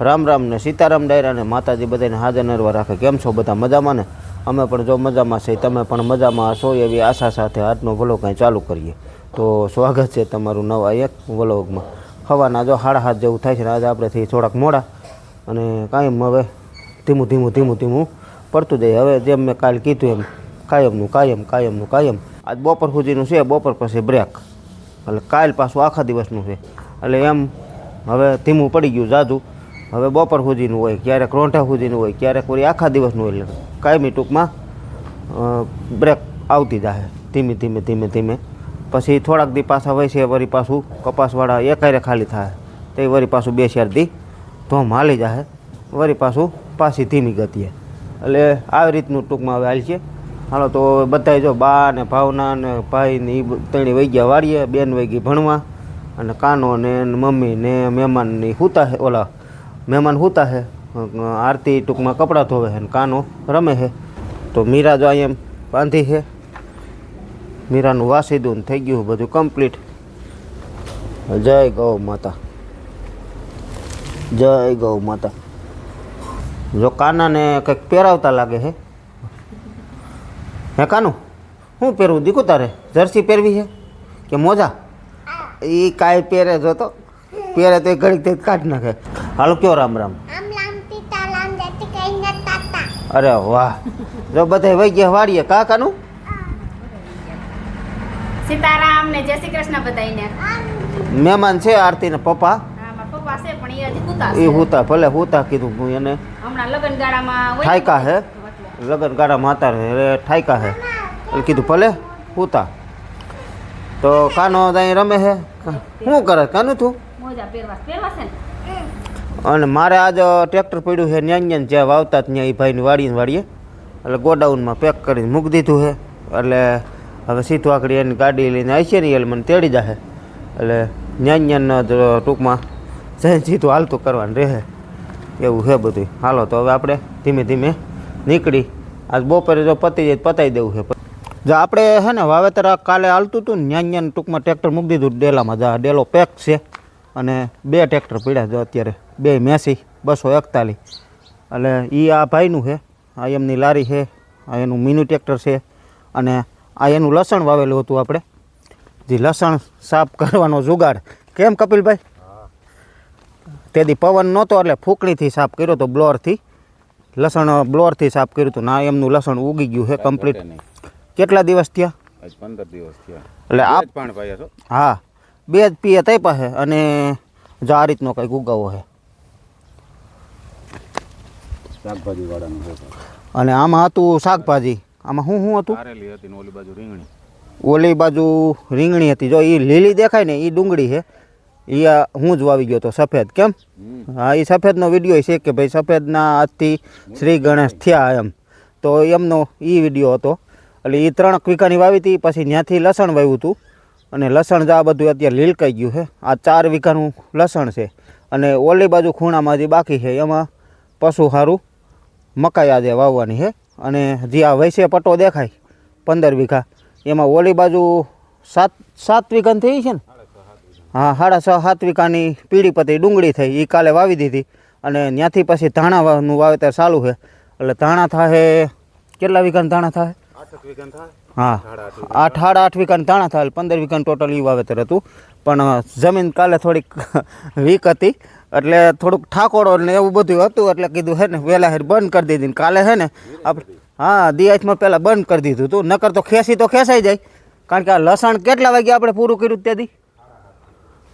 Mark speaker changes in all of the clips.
Speaker 1: રામ રામ ને સીતારામ ડાયરા ને માતાજી બધાને હાજર નરવા રાખે. કેમ છો બધા મજામાં ને? અમે પણ જો મજામાં છે તમે પણ મજામાં હશો એવી આશા સાથે આજનો વ્લોગ કાંઈ ચાલુ કરીએ. તો સ્વાગત છે તમારું નવા એક વ્લોગમાં હવાના જો હાડા હાથ જેવું થાય છે ને, આજે આપણેથી થોડાક મોડા અને કાંઈ હવે ધીમું ધીમું ધીમું ધીમું પડતું જાય. હવે જેમ મેં કાલ કીધું એમ, કાયમનું કાયમ કાયમનું કાયમ. આજ બપોર સુધીનું છે, બપોર પછી બ્રેક એટલે કાલ પાછું આખા દિવસનું છે. એટલે એમ હવે ધીમું પડી ગયું જાજુ. હવે બપોર સુધીનું હોય ક્યારેક રોંઠા સુધીનું હોય ક્યારેક વળી આખા દિવસનું હોય એટલે કાયમી ટૂંકમાં અ, બ્રેક આવતી જાય ધીમે ધીમે ધીમે ધીમે. પછી થોડાક દી પાછા હોય છે વળી પાછું કપાસવાળા એકારે ખાલી થાય તે વળી પાછું બે ચાર દી ધોમ હાલી જાય વળી પાછું પાછી ધીમી ગતિએ. એટલે આવી રીતનું ટૂંકમાં હવે હાલ છે. હાલો તો બધાય જો બા ને ભાવના ને ભાઈ ને એ ત્રણે વહી ગયા વાળીએ બેન વહી ગઈ ભણવા અને કાનો ને એન મમ્મી ને મહેમાનની હુતા હે ઓલા મહેમાન હુતા હે આરતી ટૂંકમાં કપડાં ધોવે છે ને કાનો રમે છે તો મીરા જો અહીંયા બાંધી છે મીરાનું વાસીદું ને થઈ ગયું, બધું કમ્પ્લીટ જય ગૌ માતા. જય ગૌ માતા. જો કાનાને કંઈક પહેરાવતા લાગે છે હે કાનું? શું પહેરવું દીકું તારે? જર્સી પહેરવી છે કે મોજા? એ કાંઈ પહેરે જો તો. પહેરે તો ઘડીક તે કાઢ નાખે. હાલો કયો રામ રામ?
Speaker 2: આમ લામ તીતા લામ દેતી કઈ ન તાતા.
Speaker 1: અરે વાહ. જો બધા વહી ગયા વાળીએ કા કાનું
Speaker 3: સીતારામ ને જય શ્રી કૃષ્ણ બધાઈને
Speaker 1: મહેમાન છે આરતીના પપ્પા.
Speaker 3: પપ્પા એ
Speaker 1: હુતા ભલે હુતા કીધું હું એને. ઠાયકા હે? લગન ગાડા માતા રે ઠાયકા હે. એટલે કીધું ભલે હુતા. તો કાનો ત્યાં રમે હે? શું કરે? કાનું તું?
Speaker 3: મોજા પહેરવા. પહેરવા છે ને?
Speaker 1: અને મારે આજ ટ્રેક્ટર પડ્યું છે ન્યા ન્યા જ્યાં વાવતા ત્યાં એ ભાઈની વાડીને વાડીએ એટલે ગોડાઉનમાં પેક કરીને મૂકી દીધું છે. એટલે હવે સીધું આકડી એની ગાડી લઈને આવી છે ને એટલે મને તેડી જશે એટલે ન્યા જ, ટૂંકમાં જઈને સીધું હાલતું કરવાનું રહે. એવું છે બધું. હાલો, તો હવે આપણે ધીમે ધીમે નીકળી. આજ બપોરે જો પતી જાય પતાવી દેવું છે. જો આપણે છે ને વાવેતર કાલે હાલતું હતું ને ન્યા ન્યા ટૂંકમાં ટ્રેક્ટર મૂકી દીધું, ડેલામાં જા, ડેલો પેક છે. અને બે ટ્રેક્ટર પડ્યા જો અત્યારે. બે મેસી બસો એકતાલીસ. એટલે એ આ ભાઈનું છે આ એમની લારી છે આ એનું મિની ટ્રેક્ટર છે અને આ એનું લસણ વાવેલું હતું આપણે. જે લસણ સાફ કરવાનો જુગાડ. કેમ કપિલભાઈ? તેથી પવન નહોતો એટલે ફૂંકણીથી સાફ કર્યો હતો બ્લોરથી. લસણ બ્લોરથી સાફ કર્યું હતું ના એમનું લસણ ઉગી ગયું છે કમ્પ્લીટ કેટલા દિવસ થયા?
Speaker 4: પંદર દિવસ થયા.
Speaker 1: એટલે આ
Speaker 4: પણ છો?
Speaker 1: હા. બે જ પીએ તઈ પાસે અને જો આ રીતનો કંઈક ઉગાવો છે
Speaker 4: શાકભાજી
Speaker 1: અને આમાં હતું શાકભાજી. આમાં શું શું હતું?
Speaker 4: હતી ઓલી બાજુ રીંગણી.
Speaker 1: ઓલી બાજુ રીંગણી હતી. જો એ લીલી દેખાય ને એ ડુંગળી છે એ આ હું જ વાવી ગયો હતો સફેદ કેમ? હા એ સફેદનો વીડિયો છે કે ભાઈ સફેદના આજથી શ્રી ગણેશ થયા એમ. તો એમનો એ વીડિયો હતો. એટલે એ ત્રણ ક્વિકાની વાવી હતી પછી ત્યાંથી લસણ વાવ્યું હતું અને લસણ જ આ બધું અત્યારે લીલકાઈ ગયું છે. આ ચાર વીઘાનું લસણ છે. અને ઓલી બાજુ ખૂણામાં જે બાકી છે, એમાં પશુ સારું મકાઈ આજે વાવવાની છે. અને જે આ વૈસે પટ્ટો દેખાય, પંદર વીઘા, એમાં ઓલી બાજુ સાત સાત વીઘાની થઈ છે ને? હા, સાડા છ, સાત વીઘાની પીળી પતી ડુંગળી થઈ એ કાલે વાવી દીધી. અને ત્યાંથી પછી ધાણા વાવનું વાવેતર ચાલુ છે. એટલે ધાણા થાય કેટલા વીઘાના ધાણા થાય
Speaker 4: આઠ વીઘાન થાય
Speaker 1: હા.
Speaker 4: આઠ
Speaker 1: સાડા આઠ વીકન ધાણા થાય પંદર વીઘાનું ટોટલ એ વાવેતર હતું. પણ જમીન કાલે થોડીક વીક હતી. એટલે થોડુંક ઠાકોરો ને એવું બધું હતું, એટલે કીધું હે ને વહેલા હેર બંધ કરી દીધી કાલે હે ને આપણે હા દિયાજમાં પહેલાં બંધ કરી દીધું હતું. નકર તો ખેંચી તો ખેંચાઈ જાય. કારણ કે આ લસણ કેટલા વાગે આપણે પૂરું કર્યું ત્યાંથી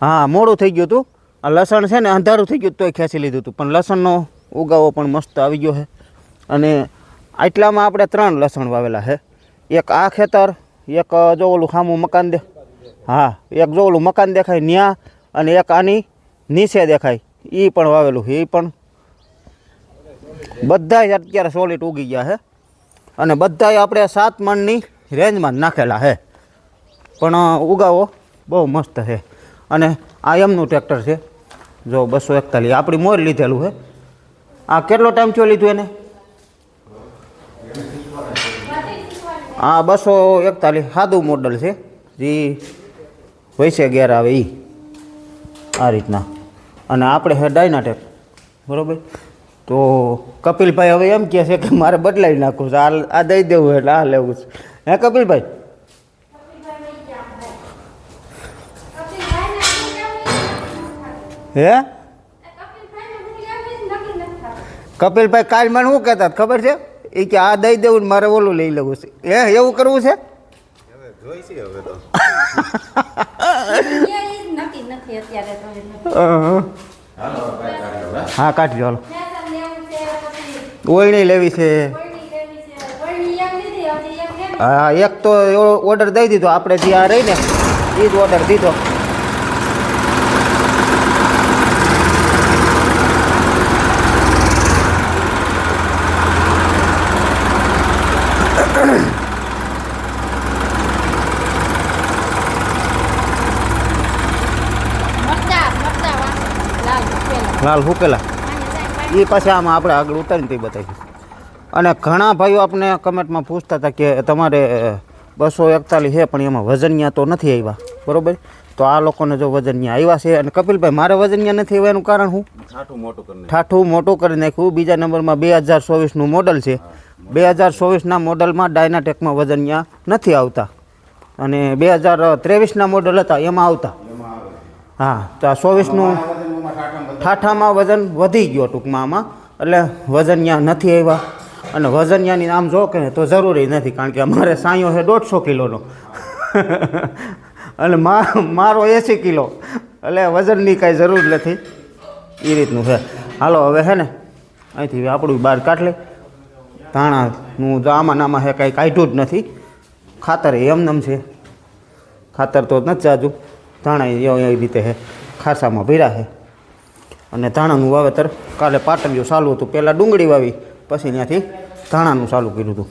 Speaker 1: હા, મોડું થઈ ગયું હતું. આ લસણ છે ને, અંધારું થઈ ગયું તોય ખેંચી લીધું હતું. પણ લસણનો ઉગાવો પણ મસ્ત આવી ગયો છે અને આટલામાં આપણે ત્રણ લસણ વાવેલા છે એક આ ખેતર, એક જો ઓલું સામું મકાન દે હા, એક જો ઓલું મકાન દેખાય ન્યા અને એક આની નીચે દેખાય. એ પણ વાવેલું છે એ પણ બધાય અત્યારે સોલિડ ઉગી ગયા છે. અને બધાય આપણે સાત મણની રેન્જમાં નાખેલા છે. પણ ઉગાવો બહુ મસ્ત છે. અને આ એમનું ટ્રેક્ટર છે. જો બસો એકતાલીસ, આપણી મોર લીધેલું છે. આ કેટલો ટાઈમ થયો લીધું એને? આ બસો એકતાલીસ સાદું મોડલ છે. જે વૈસે ગેર આવે એ આ રીતના. અને આપણે છે ડાયનાટેક બરોબર? તો કપિલભાઈ હવે એમ કહે છે કે મારે બદલાવી નાખવું છે. આ આ દઈ દેવું એટલે આ લેવું છે. હે કપિલભાઈ? હે? કપિલભાઈ કાલ મને શું કહેતા હતા? ખબર છે? એ કે આ દઈ દેવું ને મારે ઓલું લઈ લેવું છે. હે એવું કરવું છે?
Speaker 3: નક્કી નથી અત્યારે તો એટલે.
Speaker 1: હા? કાઢી હાલો. ઓળણી લેવી છે. હા એક તો ઓર્ડર દઈ દીધો આપણે જે આ રહીને એ જ ઓર્ડર દીધો.
Speaker 3: લાલ
Speaker 1: હુકેલા. એ પાછા આમાં આપણે આગળ ઉતારીને તે બતાવીશું. અને ઘણા ભાઈઓ આપણે કમેન્ટમાં પૂછતા હતા કે તમારે બસો એકતાલીસ છે પણ એમાં વજનિયા તો નથી આવ્યા બરોબર? તો આ લોકોને જો વજનિયા આવ્યા છે અને કપિલભાઈ મારે વજનિયા નથી આવ્યા એનું કારણ શું?
Speaker 4: છાઠું મોટું
Speaker 1: ઠાઠું મોટું કરી નાખ્યું. બીજા નંબરમાં બે હજાર ચોવીસનું મોડલ છે. બે હજાર ચોવીસના મોડલમાં ડાયનાટેકમાં વજનિયા નથી આવતા. અને બે હજાર ત્રેવીસના મોડલ હતા એમાં આવતા. હા તો આ ચોવીસનું ઠાઠામાં વજન વધી ગયો ટૂંકમાં આમાં. એટલે વજન ત્યાં નથી આવ્યા. અને વજનિયાની આમ જો કે તો જરૂરી નથી, કારણ કે અમારે સાંયો છે દોઢસો કિલોનો. અને મારો એંસી કિલો. એટલે વજનની કાંઈ જરૂર નથી. એ રીતનું છે. હાલો, હવે છે ને, અહીંથી આપણું બહાર કાઢ લે. ધાણાનું તો આમાં નામાં હે કાંઈ કાઢ્યું જ નથી. ખાતર એમનેમ છે. ખાતર તો નથી ચાજુ ધાણા એ રીતે છે ખાસામાં ભીરા છે અને ધાણાનું વાવેતર કાલે પાટલીઓ ચાલુ હતું. પહેલાં ડુંગળી વાવી, પછી ત્યાંથી ધાણાનું ચાલુ કર્યું હતું.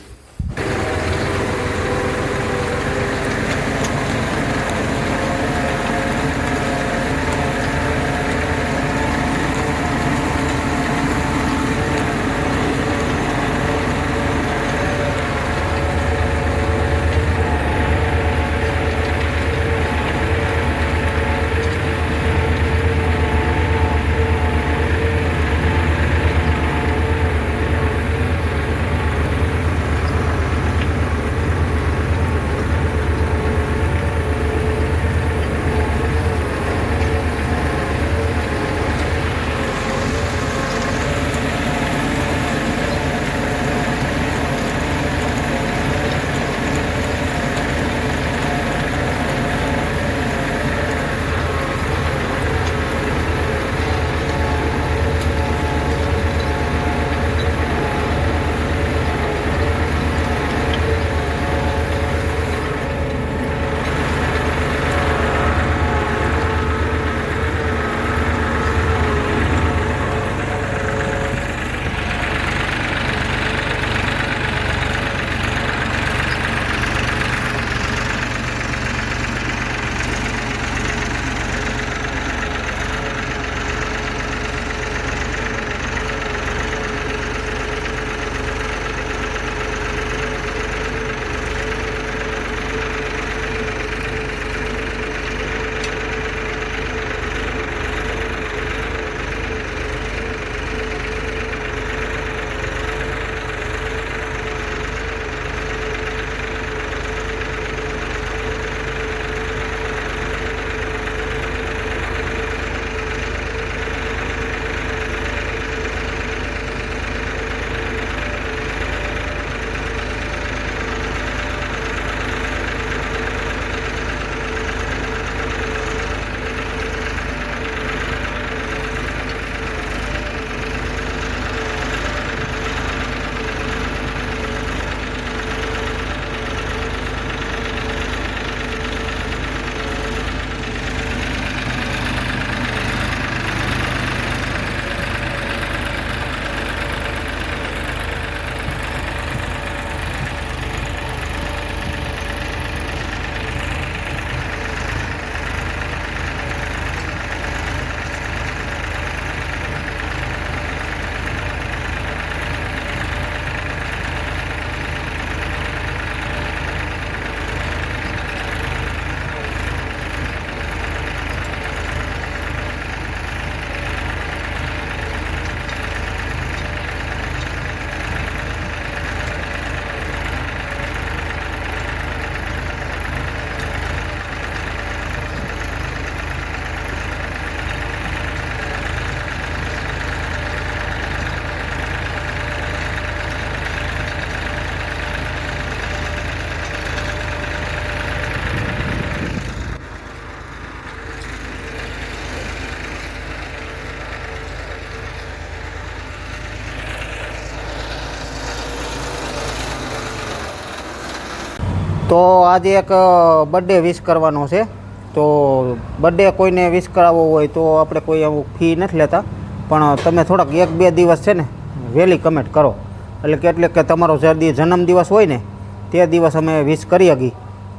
Speaker 1: તો આજે એક બર્થડે વિશ કરવાનો છે. તો બર્થડે કોઈને વિશ કરાવવો હોય તો આપણે કોઈ એવું ફી નથી લેતા. પણ તમે થોડાક એક બે દિવસ છે ને, વહેલી કમેન્ટ કરો. એટલે કે એટલે કે તમારો જલ્દી જન્મદિવસ હોય ને, તે દિવસ અમે વિશ કરી શકી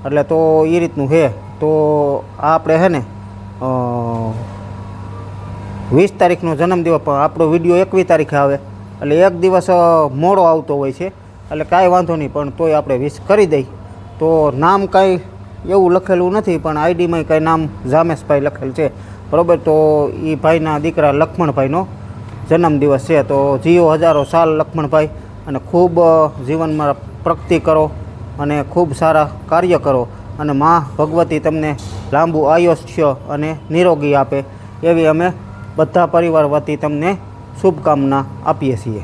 Speaker 1: એટલે તો એ રીતનું છે તો આ આપણે છે ને વીસ તારીખનો જન્મદિવસ, પણ આપણો વીડિયો એકવીસ તારીખે આવે. એટલે એક દિવસ મોડો આવતો હોય છે. એટલે કાંઈ વાંધો નહીં, પણ તોય આપણે વિશ કરી દઈ. તો નામ કાંઈ એવું લખેલું નથી, પણ આઈડીમાં કાંઈ નામ જામેશભાઈ લખેલ છે. બરાબર? તો એ ભાઈના દીકરા લક્ષ્મણભાઈનો જન્મદિવસ છે. તો જીઓ હજારો સાલ લક્ષ્મણભાઈ અને ખૂબ જીવનમાં પ્રગતિ કરો અને ખૂબ સારા કાર્ય કરો અને મા ભગવતી તમને લાંબુ આયુષ્ય અને નિરોગી આપે. એવી અમે બધા પરિવાર વતી તમને શુભકામના આપીએ છીએ.